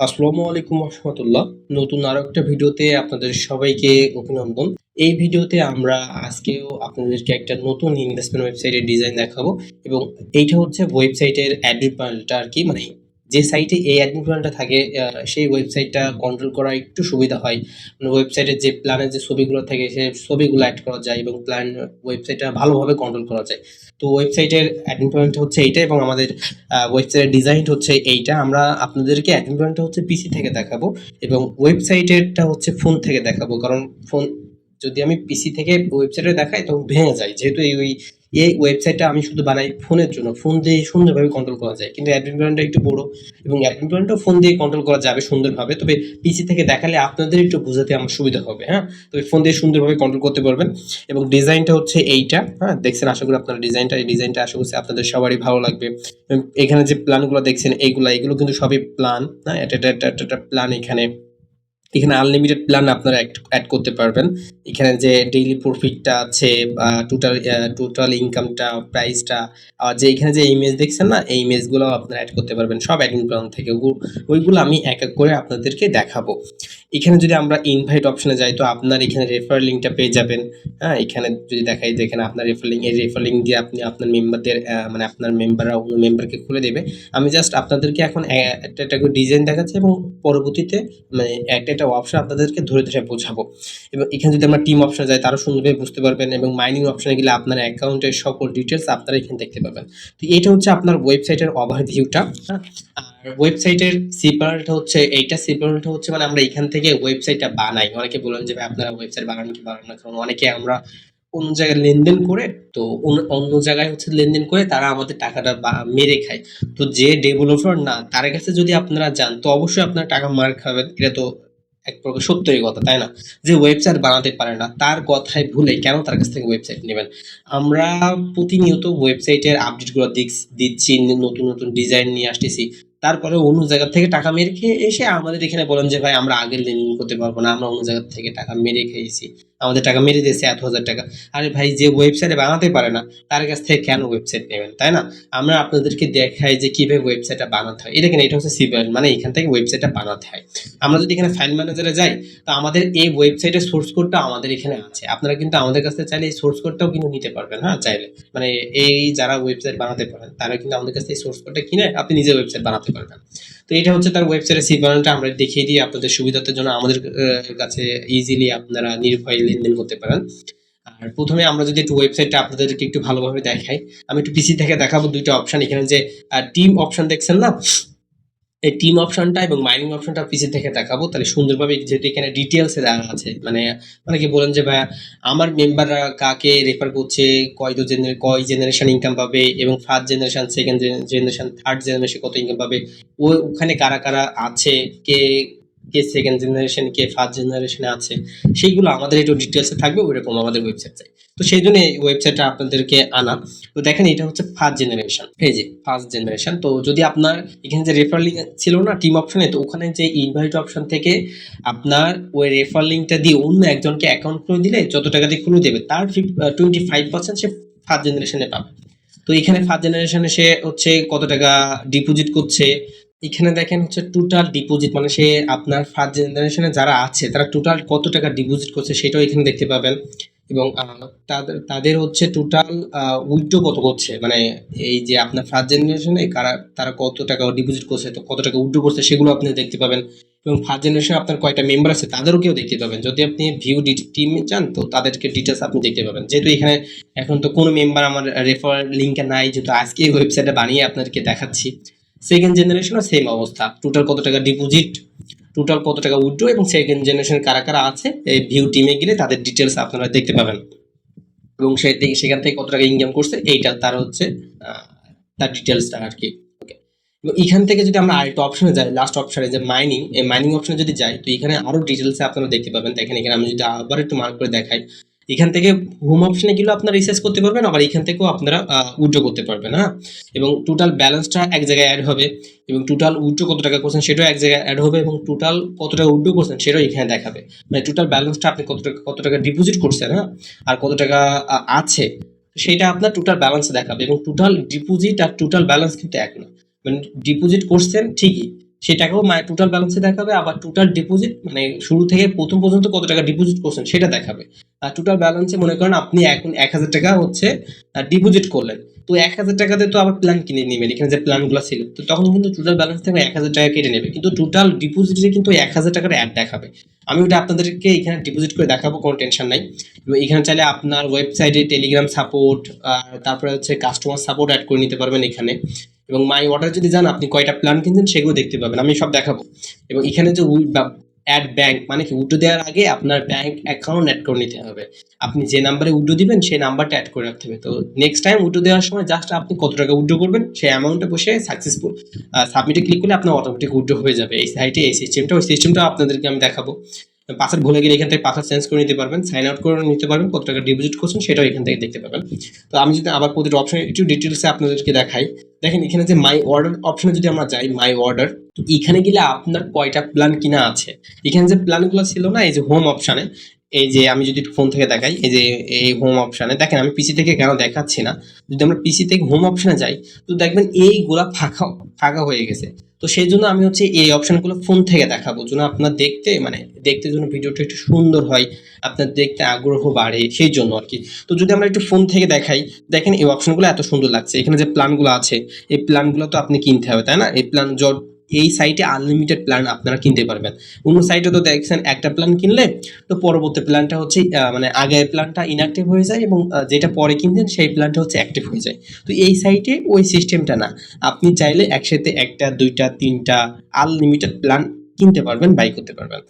আসসালামু আলাইকুম রহমতুল্লাহ। নতুন আরও একটা ভিডিওতে আপনাদের সবাইকে অভিনন্দন। এই ভিডিওতে আমরা আজকেও আপনাদেরকে একটা নতুন ইনভেস্টমেন্ট ওয়েবসাইটের ডিজাইন দেখাবো এবং এইটা হচ্ছে ওয়েবসাইটের অ্যাডমিন প্যানেলটা আর কি মানে যে সাইটে এই অ্যাডমিন প্যানেলটা থাকে সেই ওয়েবসাইটটা কন্ট্রোল করা একটু সুবিধা হয়। মানে ওয়েবসাইটের যে প্ল্যানের যে ছবিগুলো থাকে সেই ছবিগুলো অ্যাড করা যায় এবং প্ল্যান ওয়েবসাইটটা ভালোভাবে কন্ট্রোল করা যায়। তো ওয়েবসাইটের অ্যাডমিন প্যানেলটা হচ্ছে এইটা এবং আমাদের ওয়েবসাইটের ডিজাইন হচ্ছে এইটা। আমরা আপনাদেরকে অ্যাডমিন প্যানেলটা হচ্ছে পিসি থেকে দেখাবো এবং ওয়েবসাইটেরটা হচ্ছে ফোন থেকে দেখাবো। কারণ ফোন যদি আমি পিসি থেকে ওয়েবসাইটে দেখাই, তখন ভেঙে যায়। যেহেতু এই ওই এই ওয়েবসাইটটা আমি শুধু বানাই ফোনের জন্য, ফোন দিয়ে সুন্দরভাবে কন্ট্রোল করা যায়। কিন্তু অ্যাডমিন প্যানেলটা একটু বড় এবং অ্যাডমিন প্যানেলটাও ফোন দিয়ে কন্ট্রোল করা যাবে সুন্দরভাবে। তবে পিসি থেকে দেখালে আপনাদের একটু বোঝাতে আমার সুবিধা হবে হ্যাঁ? তবে ফোন দিয়ে সুন্দরভাবে কন্ট্রোল করতে পারবেন এবং ডিজাইনটা হচ্ছে এইটা হ্যাঁ? দেখছেন, আশা করি আপনারা ডিজাইনটা এই ডিজাইনটা আশা করছি আপনাদের সবারই ভালো লাগবে। এখানে যে প্ল্যানগুলো দেখছেন, এইগুলা, এগুলো কিন্তু সবই প্ল্যান হ্যাঁ? এটা একটা প্ল্যান এখানে। এখানে আনলিমিটেড প্ল্যান আপনারা অ্যাড করতে পারবেন। এখানে যে ডেইলি প্রফিটটা আছে টোটাল টোটাল ইনকামটা প্রাইসটা যে এখানে যে ইমেজ দেখছেন না, এই ইমেজগুলো আপনারা অ্যাড করতে পারবেন। সব অ্যাডিং প্ল্যান থেকে। ওইগুলো আমি এক এক করে আপনাদেরকে দেখাবো। এখানে যদি আমরা ইনভাইট অপশনে যাই, তো আপনার এখানে রেফার লিঙ্কটা পেয়ে যাবেন। হ্যাঁ এখানে যদি দেখাই যে এখানে আপনার রেফার লিঙ্ক এই রেফার লিঙ্ক দিয়ে আপনি আপনার মেম্বারদের মানে আপনার মেম্বাররা অন্য মেম্বারকে খুলে দেবে। আমি জাস্ট আপনাদেরকে এখন একটা একটা করে ডিজাইন দেখাচ্ছি এবং পরবর্তীতে মানে একটা একটা অপশন আপনাদেরকে ধরে ধরে বোঝাবো। এবং এখানে যদি আমরা টিম অপশনে যাই তারও সুন্দরভাবে বুঝতে পারবেন এবং মাইনিং অপশনে গেলে আপনার অ্যাকাউন্টের সকল ডিটেলস আপনারা এখানে দেখতে পাবেন। তো এটা হচ্ছে আপনার ওয়েবসাইটের ওভারভিউটা হ্যাঁ ওয়েবসাইটের সিপারটা হচ্ছে, এইটা সিপারটা হচ্ছে মানে আমরা এখান থেকে ওয়েবসাইটটা বানাই। অনেকে বলেন যে আপনারা ওয়েবসাইট বানান কি বানান না? কারণ অনেকে আমরা অন্য জায়গায় লেনদেন করে, তো অন্য- অন্য জায়গায় হচ্ছে লেনদেন করে তারা আমাদের টাকাটা মেরে খায়। তো যে ডেভেলপার না, তার কাছে যদি আপনারা যান, তো অবশ্যই আপনারা টাকা মার খাবেন। এটা তো এক প্রকার সত্যই কথা, তাই না? যে ওয়েবসাইট বানাতে পারে না, তার কথায় ভুলে কেন তার কাছ থেকে ওয়েবসাইট নেবেন? আমরা প্রতিনিয়ত ওয়েবসাইটের আপডেটগুলো দিচ্ছি, নতুন নতুন ডিজাইন নিয়ে আসতেছি। তারপরে অন্য জায়গা থেকে টাকা মেরে খেয়ে এসে আমাদের এখানে বলেন যে, ভাই, আমরা আগের লেনদেন করতে পারব না, আমরা অন্য জায়গা থেকে টাকা মেরে খেয়েছি। আমাদের টাকা মেরে দিয়েছে এত হাজার টাকা। আরে ভাই, যে ওয়েবসাইটে বানাতে পারে না, তার কাছ থেকে কেন ওয়েবসাইট নেবেন, তাই না? আমরা আপনাদেরকে দেখাই যে কীভাবে ওয়েবসাইটটা বানাতে হয়। এটা কেন এটা হচ্ছে সিভিল মানে এখান থেকে ওয়েবসাইটটা বানাতে হয়। আমরা যদি এখানে ফাইল ম্যানেজারে যাই, তো আমাদের এই ওয়েবসাইটের সোর্স কোডটা আমাদের এখানে আছে। আপনারা কিন্তু আমাদের কাছ থেকে চাইলে এই সোর্স কোডটাও কিন্তু নিতে পারবেন হ্যাঁ চাইলে। মানে এই যারা ওয়েবসাইট বানাতে পারেন, তারা কিন্তু আমাদের কাছ থেকে সোর্স কোডটা কিনে আপনি নিজে ওয়েবসাইট বানাতে পারবেন। তো এটা হচ্ছে তার ওয়েবসাইটের সিপারেন্টটা আমরা দেখিয়ে দিই আপনাদের সুবিধার জন্য আমাদের কাছে ইজিলি আপনারা নির্ভয়ে লেনদেন করতে পারেন। আর প্রথমে আমরা যদি একটু ওয়েবসাইটটা আপনাদেরকে একটু ভালোভাবে দেখাই, আমি একটু পিসি থেকে দেখাবো দুইটা অপশন এখানে যে টিম অপশন দেখছেন না? এই টিম অপশনটা এবং মাইনিং অপশনটা পিসি থেকে দেখাবো। তাহলে সুন্দরভাবে যেহেতু এখানে ডিটেলসে দেওয়া আছে মানে অনেকে বলেন যে, ভাইয়া, আমার মেম্বাররা কাকে রেফার করছে? কয় জেনারে কয় জেনারেশন ইনকাম পাবে? এবং first generation second generation third generation কত ইনকাম পাবে? ও, ওখানে কারা কারা আছে? কে কে সেকেন্ড জেনারেশন কে ফার্স্ট জেনারেশনে আছে, সেইগুলো আমাদের একটু ডিটেলসে থাকবে, ওইরকম আমাদের ওয়েবসাইট চাই। তো সেই জন্য এই ওয়েবসাইটটা আপনাদেরকে আনা। তো দেখেন, এটা হচ্ছে ফার্স্ট জেনারেশন এই যে ফার্স্ট জেনারেশন তো যদি আপনার এখানে যে রেফার লিঙ্ক ছিল না টিম অপশনে তো ওখানে যে ইনভাইট অপশন থেকে আপনার ওই রেফার লিঙ্কটা দিয়ে অন্য একজনকে অ্যাকাউন্ট খুলে দিলে যত টাকা দিয়ে খুলে দেবে, তার টোয়েন্টি ফাইভ পার্সেন্ট সে ফার্স্ট জেনারেশনে পাবে। তো এখানে ফার্স্ট জেনারেশনে সে হচ্ছে কত টাকা ডিপোজিট করছে এখানে দেখেন হচ্ছে টোটাল ডিপোজিট মানে সে আপনার ফার্স্ট জেনারেশনে যারা আছে, তারা টোটাল কত টাকা ডিপোজিট করছে সেটাও এখানে দেখতে পাবেন। এবং তাদের তাদের হচ্ছে টোটাল উইথড্র কত করছে? মানে এই যে আপনার ফার্স্ট জেনারেশনে কারা, তারা কত টাকা ডিপোজিট করছে, তো কত টাকা উইথড্র করছে সেগুলো আপনি দেখতে পাবেন। এবং ফার্স্ট জেনারেশনে আপনার কয়টা মেম্বার আছে তাদেরও কেউ দেখতে পাবেন। যদি আপনি ভিউ টিম চান তো তাদেরকে ডিটেলস আপনি দেখতে পাবেন। যেহেতু এখানে এখন তো কোনো মেম্বার আমার রেফার লিঙ্কে নাই, যেহেতু আজকে ওয়েবসাইটে বানিয়ে আপনাদেরকে দেখাচ্ছি। সেকেন্ড জেনারেশনও সেম অবস্থা। টোটাল কত টাকা ডিপোজিট টোটাল কত টাকা উইথড্র এবং সেকেন্ড জেনারেশন কারা কারা আছে, এই ভিউ টিমে গেলে তাদের ডিটেলস আপনারা দেখতে পাবেন। এবং সে থেকে- সেখান থেকে কত টাকা ইনকাম করছে, এইটা তার হচ্ছে তার ডিটেলসটা আর কি। এবং এখান থেকে যদি আমরা আরেকটা অপশনে যাই লাস্ট অপশনে যে মাইনিং এই মাইনিং অপশনে যদি যাই, তো এখানে আরও ডিটেলসে আপনারা দেখতে পাবেন। দেখেন এখানে আমি যদি আবার একটু মার্ক করে দেখাই এখান থেকে হোম অপশনে গেলেও আপনারা রিসার্চ করতে পারবেন, আবার এখান থেকেও আপনারা উইথড্র করতে পারবেন হ্যাঁ? এবং টোটাল ব্যালেন্সটা এক জায়গায় অ্যাড হবে, এবং টোটাল উইড্রো কত টাকা করছেন সেটাও এক জায়গায় অ্যাড হবে, এবং টোটাল কত টাকা উইথড্র করছেন সেটাও এখানে দেখাবে। মানে টোটাল ব্যালেন্সটা আপনি কত টাকা কত টাকা ডিপোজিট করছেন হ্যাঁ? আর কত টাকা আছে, সেটা আপনার টোটাল ব্যালেন্স দেখাবে, এবং টোটাল ডিপোজিট আর টোটাল ব্যালেন্স কিন্তু এক না। মানে ডিপোজিট করছেন ঠিকই সেই টাকাও মানে টোটাল ব্যালেন্সে দেখাবে, আবার টোটাল ডিপোজিট মানে শুরু থেকে প্রথম পর্যন্ত কত টাকা ডিপোজিট করছেন সেটা দেখাবে। আর টোটাল ব্যালেন্সে মনে করেন আপনি এখন এক হাজার টাকা হচ্ছে ডিপোজিট করলেন। তো এক হাজার টাকাতে তো আবার প্ল্যান কিনে নেবেন, এখানে যে প্ল্যানগুলো ছিল। তো তখন কিন্তু টোটাল ব্যালেন্স থেকে এক হাজার টাকা কেটে নেবে। কিন্তু টোটাল ডিপোজিটে কিন্তু এক হাজার টাকার অ্যাড দেখাবে। আমি ওটা আপনাদেরকে এখানে ডিপোজিট করে দেখাবো, কোনো টেনশন নাই। এখানে চাইলে আপনার ওয়েবসাইটে টেলিগ্রাম সাপোর্ট তারপরে হচ্ছে কাস্টমার সাপোর্ট অ্যাড করে নিতে পারবেন এখানে। এবং মাই অর্ডার যদি যান, আপনি কয়টা প্ল্যান কিনছেন সেগুলো দেখতে পাবেন। আমি সব দেখাবো। এবং এখানে যে অ্যাড ব্যাংক মানে কি উডো দেওয়ার আগে আপনার ব্যাংক অ্যাকাউন্ট অ্যাড করে নিতে হবে। আপনি যে নাম্বারে উডো দিবেন, সেই নাম্বারটা অ্যাড করে রাখতে হবে। তো নেক্সট টাইম উডো দেওয়ার সময় জাস্ট আপনি কত টাকা উড্রো করবেন, সেই অ্যামাউন্টে বসে সাকসেসফুল সাবমিটে ক্লিক করলে আপনার অটোমেটিক উড্রো হয়ে যাবে। এই সাইটে এই সিস্টেমটা ওই সিস্টেমটা আপনাদেরকে আমি দেখাবো। পাসওয়ার্ড ভুলে গেলে এখান থেকে পাসওয়ার্ড চেঞ্জ করে নিতে পারবেন সাইন আউট করে নিতে পারবেন, কত টাকা ডিপোজিট করছেন সেটাও এখান থেকে দেখতে পাবেন। তো আমি যদি আবার প্রতিটা অপশন একটু ডিটেলসে আপনাদেরকে দেখাই, দেখেন এখানে যে মাই অর্ডার অপশনে যদি আমরা যাই মাই অর্ডার তো এখানে গেলে আপনার কয়টা প্ল্যান কিনা আছে? এখানে যে প্ল্যানগুলো ছিল না, এই যে হোম অপশানে এই যে আমি যদি ফোন থেকে দেখাই, এই যে এই হোম অপশানে দেখেন আমি পিসি থেকে কেন দেখাচ্ছি না? যদি আমরা পিসি থেকে হোম অপশানে যাই, তো দেখবেন এইগুলা ফাঁকা ফাঁকা হয়ে গেছে। তো সেই জন্য আমি হচ্ছে এই অপশনগুলো ফোন থেকে দেখাবো, যেন আপনার দেখতে মানে দেখতে যেন ভিডিওটা একটু সুন্দর হয়, আপনার দেখতে আগ্রহ বাড়ে, সেই জন্য আর কি। তো যদি আমরা একটু ফোন থেকে দেখাই, দেখেন এই অপশনগুলো এত সুন্দর লাগছে। এখানে যে প্ল্যানগুলো আছে, এই প্ল্যানগুলো তো আপনি কিনতে হবে, তাই না? এই প্ল্যান এই সাইটে আনলিমিটেড প্ল্যান আপনারা কিনতে পারবেন। অন্য সাইটে তো দেখছেন একটা প্ল্যান কিনলে, তো পরবর্তী প্ল্যানটা হচ্ছে মানে আগের প্ল্যানটা ইনঅ্যাক্টিভ হয়ে যায় এবং যেটা পরে কিনছেন সেই প্ল্যানটা হচ্ছে অ্যাক্টিভ হয়ে যায়। তো এই সাইটে ওই সিস্টেমটা না। আপনি চাইলে একসাথে একটা, দুইটা, তিনটা আনলিমিটেড প্ল্যান কিনতে পারবেন বাই করতে পারবেন।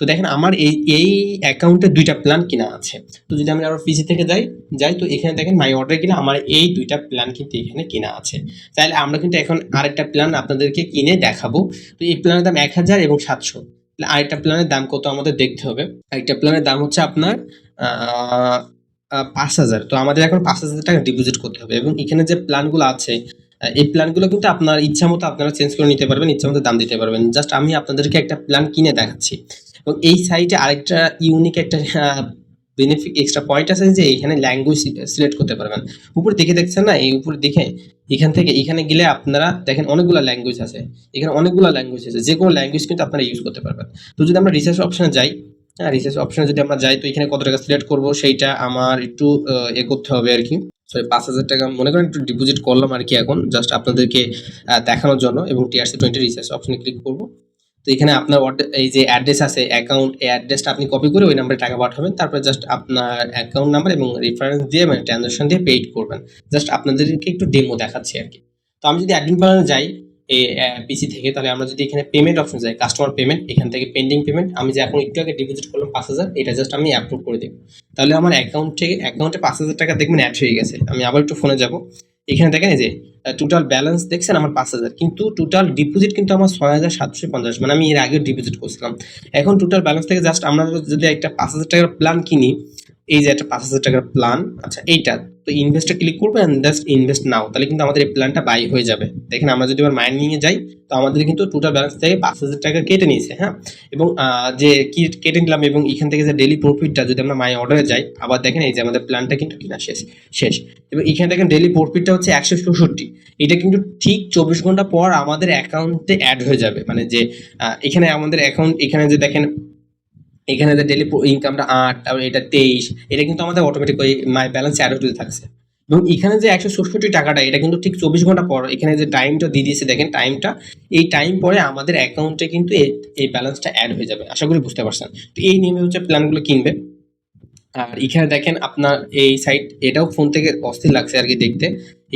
তো দেখেন আমার এই এই অ্যাকাউন্টে দুইটা প্ল্যান কিনা আছে। তো যদি আমি আবার পিসি থেকে যাই যাই, তো এখানে দেখেন মাই অর্ডার কিনা, আমার এই দুইটা প্ল্যান কিন্তু এখানে কিনা আছে। তাহলে আমরা কিন্তু এখন আরেকটা প্ল্যান আপনাদেরকে কিনে দেখাবো। তো এই প্ল্যানের দাম এক হাজার এবং সাতশো। তাহলে আরেকটা প্ল্যানের দাম কত আমাদের দেখতে হবে। আরেকটা প্ল্যানের দাম হচ্ছে আপনার পাঁচ হাজার। তো আমাদের এখন পাঁচ হাজার টাকা ডিপোজিট করতে হবে এবং এখানে যে প্ল্যানগুলো আছে এই প্ল্যানগুলো কিন্তু আপনার ইচ্ছা মতো আপনারা চেঞ্জ করে নিতে পারবেন, ইচ্ছা মতো দাম দিতে পারবেন। জাস্ট আমি আপনাদেরকে একটা প্ল্যান কিনে দেখাচ্ছি। এবং এই সাইটে আরেকটা ইউনিক একটা বেনিফিট এক্সট্রা পয়েন্ট আছে যে এখানে ল্যাঙ্গুয়েজ সিলেক্ট করতে পারবেন। উপরে দেখে দেখছেন না? এই উপরে দেখে এখান থেকে, এখানে গেলে আপনারা দেখেন অনেকগুলো ল্যাঙ্গুয়েজ আছে। এখানে অনেকগুলো ল্যাঙ্গুয়েজ আছে। যে কোনো ল্যাঙ্গুয়েজ কিন্তু আপনারা ইউজ করতে পারবেন। তো যদি আমরা রিসার্চ অপশনে যাই হ্যাঁ রিসার্চ অপশানে যদি আমরা যাই, তো এখানে কত টাকা সিলেক্ট করব? সেইটা আমার একটু এ করতে হবে আর কি। সরি পাঁচ হাজার টাকা, মনে করেন একটু ডিপোজিট করলাম আর কি এখন। জাস্ট আপনাদেরকে দেখানোর জন্য এবং টিআরসি টোয়েন্টি রিসার্চ অপশানে ক্লিক করব। তো এখানে আপনার এই যে অ্যাড্রেস আছে অ্যাকাউন্ট এই অ্যাড্রেসটা আপনি কপি করে ওই নাম্বারে টাকা পাঠাবেন। তারপরে জাস্ট আপনার অ্যাকাউন্ট নাম্বার এবং রেফারেন্স দিয়ে মানে ট্রানজাকশন দিয়ে পেইড করবেন। জাস্ট আপনাদেরকে একটু ডেমো দেখাচ্ছি আর কি। তো আমি যদি অ্যাডমিন প্ল্যানে যাই এই পিসি থেকে, তাহলে আমরা যদি এখানে পেমেন্ট অপশন যাই কাস্টমার পেমেন্ট এখান থেকে পেন্ডিং পেমেন্ট আমি যে এখন একটু আগে ডিপোজিট করলাম পাঁচ হাজার, এটা জাস্ট আমি অ্যাপ্রুভ করে দেবো। তাহলে আমার অ্যাকাউন্ট থেকে অ্যাকাউন্টে পাঁচ হাজার টাকা দেখবেন অ্যাড হয়ে গেছে। আমি আবার একটু ফোনে যাব। এখানে দেখেন এই যে টোটাল ব্যালেন্স দেখছেন আমার পাঁচ হাজার। কিন্তু টোটাল ডিপোজিট কিন্তু আমার ছয় হাজার সাতশো পঞ্চাশ। মানে আমি এর আগে ডিপোজিট করছিলাম। এখন টোটাল ব্যালেন্স থেকে জাস্ট আমরা যদি একটা পাঁচ হাজার টাকার প্ল্যান কিনি এই যে একটা পাঁচ হাজার টাকার প্ল্যান আচ্ছা এইটা, তো ইনভেস্টে ক্লিক করব অ্যান্ড জাস্ট ইনভেস্ট নাও তাহলে কিন্তু আমাদের এই প্ল্যানটা বাই হয়ে যাবে। দেখেন আমরা যদি আবার মাইনিংয়ে যাই, তো আমাদের কিন্তু টোটাল ব্যালেন্স থেকে পাঁচ হাজার টাকা কেটে নিয়েছে হ্যাঁ? এবং যে কি কেটে নিলাম এবং এখান থেকে যে ডেলি প্রফিটটা যদি আমরা মাই অর্ডারে যাই, আবার দেখেন এই যে আমাদের প্ল্যানটা কিন্তু কিনা শেষ শেষ। এবং এখানে দেখেন ডেলি প্রফিটটা হচ্ছে একশো চৌষট্টি। এটা কিন্তু ঠিক চব্বিশ ঘণ্টা পর আমাদের অ্যাকাউন্টে অ্যাড হয়ে যাবে। মানে যে এখানে আমাদের অ্যাকাউন্ট এখানে যে দেখেন এখানে ডেলি ইনকামটা আট, তারপর এটা তেইশ, এটা কিন্তু আমাদের অটোমেটিক ওই মাই ব্যালেন্স অ্যাড হতে থাকছে। এবং এখানে যে একশো ষষ্ঠটি টাকাটা, এটা কিন্তু ঠিক চব্বিশ ঘণ্টা পর, এখানে যে টাইমটা দিয়ে দিয়েছে, দেখেন টাইমটা এই টাইম পরে আমাদের অ্যাকাউন্টে কিন্তু এই ব্যালেন্সটা অ্যাড হয়ে যাবে। আশা করি বুঝতে পারছেন। তো এই নিয়মে হচ্ছে প্ল্যানগুলো কিনবে। আর এখানে দেখেন আপনার এই সাইট এটাও ফোন থেকে অস্থির লাগছে আর কি দেখতে।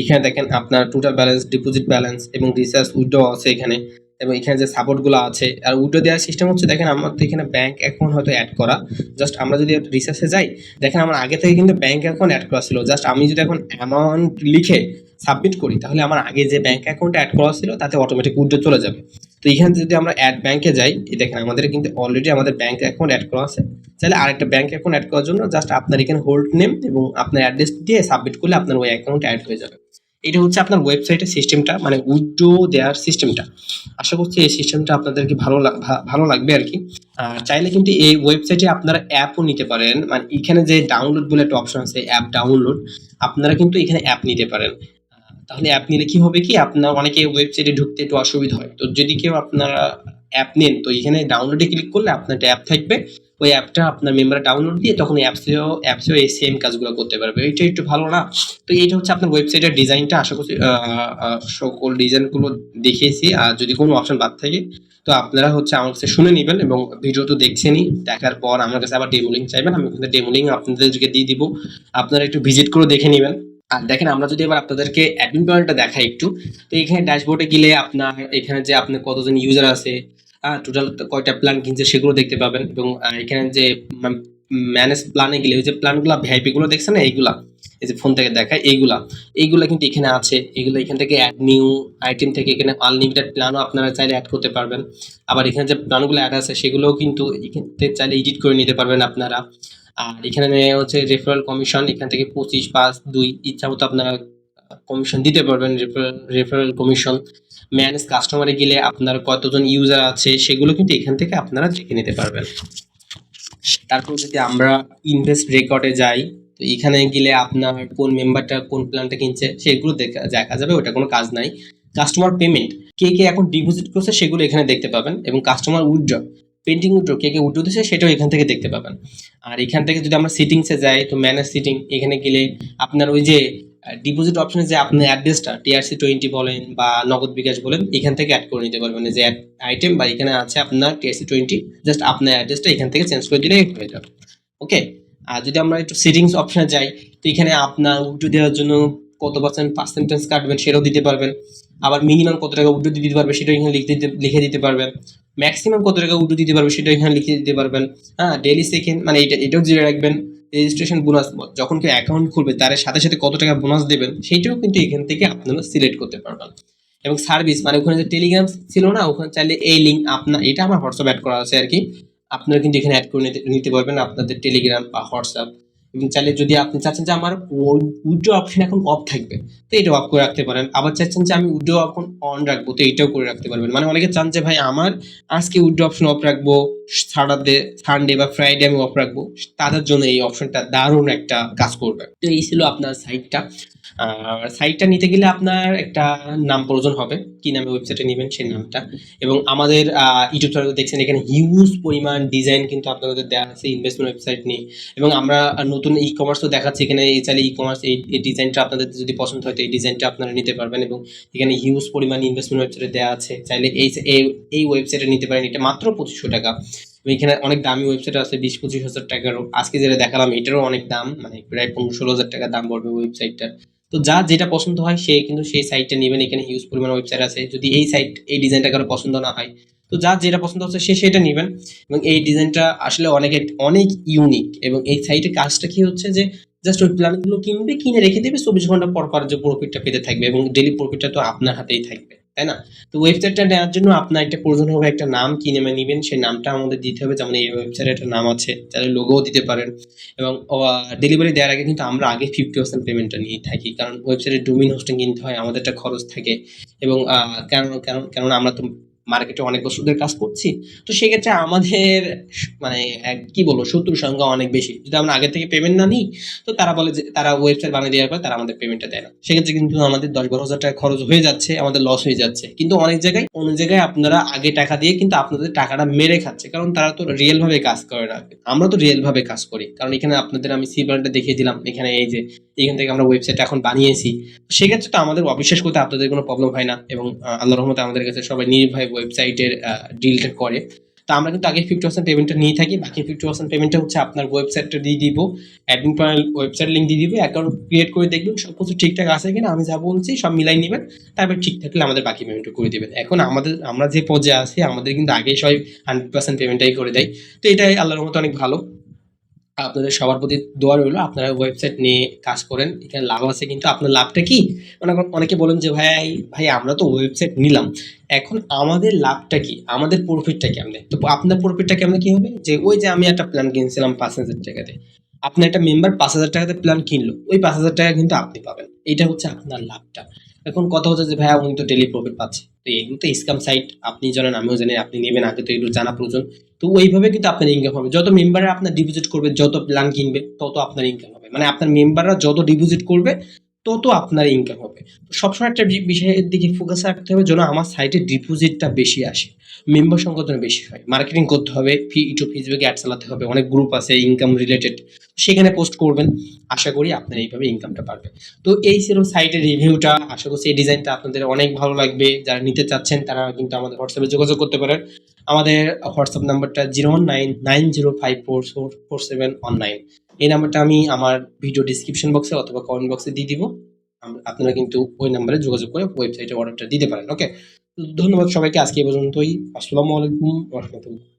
এখানে দেখেন আপনার টোটাল ব্যালেন্স ডিপোজিট ব্যালেন্স এবং রিচার্জ উইড্রো আছে এখানে। এবং এখানে যে সাপোর্টগুলো আছে, আর উইড্রো দেওয়ার সিস্টেম হচ্ছে, দেখেন আমার তো এখানে ব্যাংক অ্যাকাউন্ট হয়তো অ্যাড করা। জাস্ট আমরা যদি রিসার্চে যাই, দেখেন আমার আগে থেকে কিন্তু ব্যাংক অ্যাকাউন্ট অ্যাড করা ছিল। জাস্ট আমি যদি এখন অ্যামাউন্ট লিখে সাবমিট করি, তাহলে আমার আগে যে ব্যাঙ্ক অ্যাকাউন্ট অ্যাড করা ছিল, তাতে অটোমেটিক উইড্রো চলে যাবে। তো এখানে যদি আমরা অ্যাড ব্যাঙ্কে যাই দেখেন আমাদের কিন্তু অলরেডি আমাদের ব্যাঙ্ক অ্যাকাউন্ট অ্যাড করা আছে। চাইলে আরেকটা ব্যাঙ্ক অ্যাকাউন্ট অ্যাড করার জন্য জাস্ট আপনার এখানে হোল্ড নেম এবং আপনার অ্যাড্রেস দিয়ে সাবমিট করলে আপনার ওই অ্যাকাউন্ট অ্যাড হয়ে যাবে। এটা হচ্ছে আপনার ওয়েবসাইটের সিস্টেমটা মানে উইড্রো দেওয়ার সিস্টেমটা আশা করছি এই সিস্টেমটা আপনাদেরকে ভালো ভালো লাগবে আর কি। আর চাইলে কিন্তু এই ওয়েবসাইটে আপনারা অ্যাপও নিতে পারেন। মানে এখানে যে ডাউনলোড বলে একটা অপশন আছে অ্যাপ ডাউনলোড আপনারা কিন্তু এখানে অ্যাপ নিতে পারেন। তাহলে অ্যাপ নিলে কি হবে কি? আপনার অনেকে ওয়েবসাইটে ঢুকতে একটু অসুবিধা হয়। তো যদি কেউ আপনারা অ্যাপ নেন, তো এখানে ডাউনলোডে ক্লিক করলে আপনার একটা অ্যাপ থাকবে। ওই অ্যাপটা আপনার মেম্বার ডাউনলোড দিয়ে তখন অ্যাপসেও অ্যাপসেও এই সেম কাজগুলো করতে পারবে। এইটা একটু ভালো না? তো এইটা হচ্ছে আপনার ওয়েবসাইটের ডিজাইনটা আশা করছি সকল ডিজাইনগুলো দেখিয়েছি আর যদি কোনো অপশন বাদ থাকে, তো আপনারা হচ্ছে আমার কাছে শুনে নেবেন এবং ভিডিও তো দেখছেনই। দেখার পর আমার কাছে আবার ডেমো লিঙ্ক চাইবেন, আমি ওখানে ডেমো লিঙ্ক আপনাদেরকে দিয়ে দিব। আপনারা একটু ভিজিট করে দেখে নেবেন। আর দেখেন, আমরা যদি এবার আপনাদেরকে অ্যাডমিন প্যানেলটা দেখাই একটু, তো এখানে ড্যাশবোর্ডে গেলে আপনার, এখানে যে আপনার কতজন ইউজার আছে টোটাল কয়টা প্ল্যান কিনছে সেগুলো দেখতে পাবেন এবং এখানে যে ম্যানেজ প্ল্যানে গেলে ওই যে প্ল্যানগুলো ভিআইপি গুলো দেখছেন না? এইগুলা, এই যে ফোন থেকে দেখায়, এইগুলা। এইগুলা কিন্তু এখানে আছে। এগুলো এখান থেকে অ্যাড নিউ আইটেম থেকে এখানে আনলিমিটেড প্ল্যানও আপনারা চাইলে অ্যাড করতে পারবেন। আবার এখানে যে প্ল্যানগুলো অ্যাড আছে, সেগুলোও কিন্তু এখানে চাইলে এডিট করে নিতে পারবেন আপনারা। আর এখানে হচ্ছে রেফারেল কমিশন এখান থেকে পঁচিশ, পাঁচ, দুই, ইচ্ছা মতো আপনারা কমিশন দিতে পারবেন রেফারেল কমিশন ম্যানেজ কাস্টমারে গেলে আপনার কতজন ইউজার আছে, সেগুলো কিন্তু এখান থেকে আপনারা দেখে নিতে পারবেন। তারপর যদি আমরা ইনভেস্ট রেকর্ডে যাই, তো এখানে গেলে আপনার কোন মেম্বারটা কোন প্ল্যানটা কিনছে, সেগুলো দেখা দেখা যাবে, ওটা কোনো কাজ নাই। কাস্টমার পেমেন্ট কে কে এখন ডিপোজিট করছে, সেগুলো এখানে দেখতে পাবেন এবং কাস্টমার উইথড্র পেন্টিং উইথড্র কে কে উইথড্র দিচ্ছে সেটাও এখান থেকে দেখতে পাবেন। আর এখান থেকে যদি আমরা সিটিংসে যাই, তো ম্যানেজ সিটিং এখানে গেলে আপনার ওই যে ডিপোজিট অপশনে যে আপনার অ্যাড্রেসটা টিআরসি টোয়েন্টি বলেন বা নগদ বিকাশ বলেন, এখান থেকে অ্যাড করে নিতে পারবেন। এই যে আইটেম বা এখানে আছে আপনার টিআরসি টোয়েন্টি জাস্ট আপনার অ্যাড্রেসটা এখান থেকে চেঞ্জ করে দিলেই হয়ে যাবে। ওকে আর যদি আমরা একটু সেটিংস অপশনে যাই, তো এখানে আপনার উইড্রো দেওয়ার জন্য কত পার্সেন্ট পার্সেন্টেজ কাটবেন সেটাও দিতে পারবেন। আবার মিনিমাম কত টাকা উইড্রো দিতে পারবে সেটাও এখানে লিখতে লিখে দিতে পারবেন। ম্যাক্সিমাম কত টাকা উইড্রো দিতে পারবে সেটাও এখানে লিখে দিতে পারবেন। হ্যাঁ ডেলি সেকেন্ড মানে এটা, এটাও জেনে রাখবেন। রেজিস্ট্রেশন বোনাস যখন কেউ অ্যাকাউন্ট খুলবে, তার সাথে সাথে কত টাকা বোনাস দেবেন, সেইটাও কিন্তু এখান থেকে আপনারা সিলেক্ট করতে পারবেন। এবং সার্ভিস মানে ওখানে যে টেলিগ্রাম ছিল না, ওখানে চাইলে এই লিঙ্ক আপনার এটা আমার হোয়াটসঅ্যাপ অ্যাড করা আছে আর কি। আপনারা কিন্তু এখানে অ্যাড করে নিতে পারবেন আপনাদের টেলিগ্রাম বা হোয়াটসঅ্যাপ এবং চাইলে যদি আপনি চাচ্ছেন যে আমার উইড্রো অপশন এখন অফ থাকবে, তো এটা অফ করে রাখতে পারেন। আবার চাচ্ছেন যে আমি উইড্রো এখন অন রাখব, তো এটাও করে রাখতে পারবেন। মানে অনেকে চান যে, ভাই, আমার আজকে উইড্রো অপশন অফ রাখব সারাদে সানডে বা ফ্রাইডে আমি অফ রাখব। তাদের জন্য এই অপশনটা দারুণ একটা কাজ করবে। তো এই ছিল আপনার সাইটটা সাইটটা নিতে গেলে আপনার একটা নাম প্রয়োজন হবে। কি নামে ওয়েবসাইটে নেবেন সেই নামটা। এবং আমাদের ইউটিউব চ্যানেল দেখছেন, এখানে হিউজ পরিমাণ ডিজাইন কিন্তু আপনাদের দেওয়া আছে ইনভেস্টমেন্ট ওয়েবসাইট নিয়ে। এবং আমরা নতুন ই কমার্সও দেখাচ্ছি, এখানে এই চাইলে ই কমার্স এই ডিজাইনটা আপনাদের যদি পছন্দ হয়, তো এই ডিজাইনটা আপনারা নিতে পারবেন। এবং এখানে হিউজ পরিমাণ ইনভেস্টমেন্ট ওয়েবসাইটে দেওয়া আছে, চাইলে এই, এই- ওয়েবসাইটে নিতে পারেন। এটা মাত্র পঁচিশশো টাকা। এখানে অনেক দামি ওয়েবসাইট আছে, বিশ, পঁচিশ হাজার টাকারও। আজকে যেটা দেখালাম, এটারও অনেক দাম মানে প্রায় পনেরো, ষোলো হাজার টাকা দাম পড়বে ওয়েবসাইটটা তো যা যেটা পছন্দ হয় সে কিন্তু সেই সাইটটা নেবেন। এখানে হিউজ পরিমাণ ওয়েবসাইট আছে। যদি এই সাইট এই ডিজাইনটা কারও পছন্দ না হয়, তো যার যেটা পছন্দ হচ্ছে সে সেটা নেবেন। এবং এই ডিজাইনটা আসলে অনেক অনেক ইউনিক এবং এই সাইটের কাজটা কি হচ্ছে যে জাস্ট ওই প্ল্যানগুলো কিনবে, কিনে রেখে দেবে, চব্বিশ ঘণ্টা পর পর যে প্রফিটটা পেতে থাকবে। এবং ডেলি প্রফিটটা তো আপনার হাতেই থাকবে। তাই না? তো ওয়েবসাইটটা নেওয়ার জন্য আপনার একটা প্রয়োজন হবে একটা নাম, কি নেমে নেবেন? সেই নামটা আমাদের দিতে হবে। যেমন এই ওয়েবসাইটে একটা নাম আছে, তাহলে লোগোও দিতে পারেন। এবং ডেলিভারি দেওয়ার আগে কিন্তু আমরা আগে ফিফটি পার্সেন্ট পেমেন্টটা নিয়ে থাকি। কারণ ওয়েবসাইটে ডোমিন হোস্টিং কিনতে হয়, আমাদের একটা খরচ থাকে। এবং কেন কেন, কেননা আমরা তো মার্কেটে অনেক বছরদের কাজ করছি, তো সেক্ষেত্রে আমাদের মানে কি বলব, শত্রুর সংখ্যা অনেক বেশি। যদি আমরা আগে থেকে পেমেন্ট না নিই, তো তারা বলে যে, তারা ওয়েবসাইট বানিয়ে দেওয়ার পর তারা আমাদের পেমেন্টটা দেয় না। সেক্ষেত্রে কিন্তু আমাদের দশ বারো হাজার টাকা খরচ হয়ে যাচ্ছে, আমাদের লস হয়ে যাচ্ছে। কিন্তু অনেক জায়গায় অনেক জায়গায় আপনারা আগে টাকা দিয়ে কিন্তু আপনাদের টাকাটা মেরে খাচ্ছে, কারণ তারা তো রিয়েল ভাবে কাজ করে না। আমরা তো রিয়েল ভাবে কাজ করি, কারণ এখানে আপনাদের আমি সি প্ল্যানটা দেখিয়ে দিলাম, এখানে এই যে, এখান থেকে আমরা ওয়েবসাইট এখন বানিয়েছি। সেক্ষেত্রে তো আমাদের অবিশ্বাস করতে আপনাদের কোনো প্রবলেম হয় না, এবং আল্লাহ রহমতে আমাদের কাছে সবাই নির্ভয় ওয়েবসাইটের ডিলটা করে। তো আমরা কিন্তু আগে ফিফটি পার্সেন্ট পেমেন্টটা নিয়ে থাকি, বাকি ফিফটি পার্সেন্ট পেমেন্টটা হচ্ছে আপনার ওয়েবসাইটটা দিয়ে দিব। অ্যাডমিন প্যানেল ওয়েবসাইট লিঙ্ক দিয়ে দিব অ্যাকাউন্ট ক্রিয়েট করে দেখবেন সব কিছু ঠিকঠাক আছে কিনা, আমি যা বলছি সব মিলাই নেবেন, তারপর ঠিক থাকলে আমাদের বাকি পেমেন্টটা করে দেবেন। এখন আমাদের, আমরা যে পর্যায়ে আছি, আমাদের কিন্তু আগে সবাই হান্ড্রেড পার্সেন্ট পেমেন্টটাই করে দেয়। তো এটাই আল্লাহর মতো অনেক ভালো। আপনাদের সবার প্রতি দোয়া রইল। আপনারা ওয়েবসাইট নিয়ে কাজ করেন। এখানে লাভ আছে কিন্তু আপনার লাভটা কি? মানে অনেকে বলেন যে, ভাই ভাই, আমরা তো ওয়েবসাইট নিলাম। এখন আমাদের লাভটা কি? আমাদের প্রফিটটা কেমনে? তো আপনার প্রফিটটা কেমনে কি হবে? যে, ওই যে আমি একটা প্ল্যান কিনছিলাম পাঁচ হাজার টাকাতে। আপনার একটা মেম্বার পাঁচ হাজার টাকাতে প্ল্যান কিনলো। ওই পাঁচ হাজার টাকা কিন্তু আপনি পাবেন। এটা হচ্ছে আপনার লাভটা। এখন কথা হচ্ছে যে, ভাইয়া, উনি তো ডেলি প্রফিট পাচ্ছে। তো এগুলো তো স্ক্যাম সাইট আপনি জানেন, আমিও জানি, আপনি নেবেন, আগে তো এগুলো জানা প্রয়োজন। তো ওইভাবে কিন্তু আপনার ইনকাম হবে। যত মেম্বারে আপনার ডিপোজিট করবে, যত প্ল্যান কিনবে, তত আপনার ইনকাম হবে। মানে আপনার মেম্বাররা যত ডিপোজিট করবে, তত আপনার ইনকাম হবে। সবসময় একটা বিষয়ের দিকে ফোকাস রাখতে হবে যেন আমার সাইটে ডিপোজিটটা বেশি আসে। মেম্বার সংখ্যা বেশি হয়। মার্কেটিং করতে হবে ফি ইউটিউব ফেসবুকে অ্যাড চালাতে হবে, অনেক গ্রুপ আছে ইনকাম রিলেটেড সেখানে পোস্ট করবেন। আশা করি আপনার এইভাবে ইনকামটা বাড়বে। তো এই ছিল সাইটের রিভিউটা আশা করছি এই ডিজাইনটা আপনাদের অনেক ভালো লাগবে। যারা নিতে চাচ্ছেন, তারা কিন্তু আমাদের হোয়াটসঅ্যাপে যোগাযোগ করতে পারেন। আমাদের হোয়াটসঅ্যাপ নাম্বারটা zero one nine nine zero five four four four seven one nine এই নাম্বারটা আমি আমার ভিডিও ডিসক্রিপশন বক্সে অথবা কমেন্ট বক্সে দিয়ে দিব। আপনারা কিন্তু ওই নাম্বারে যোগাযোগ করে ওয়েবসাইটে অর্ডারটা দিতে পারেন ওকে ধন্যবাদ সবাইকে আজকে এ পর্যন্তই। আসসালামু আলাইকুম রহমতুল্লাহ।